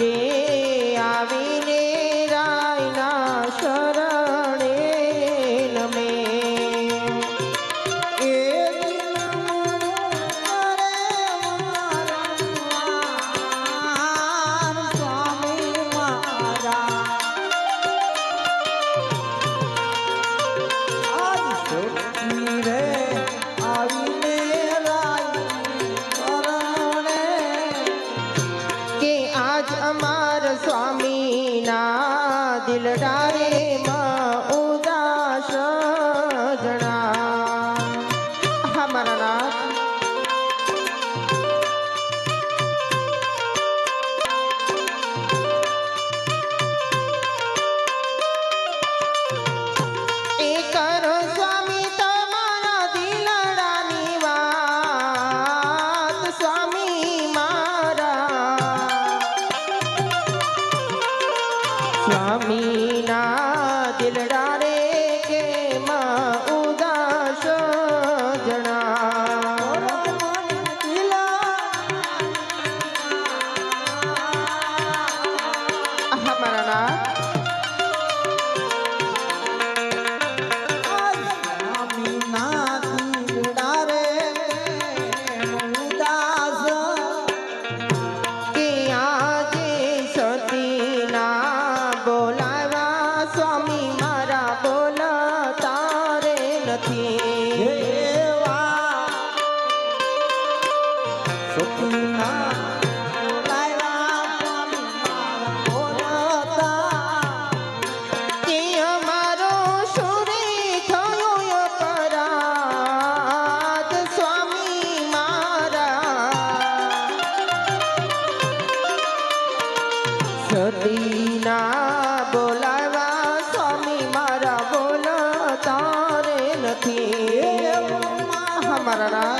রে। દિલ ડારે માં સ્વામીના દિલડા સતીના બોલાવા સ્વામી મારા બોલ તારે નથી. મારા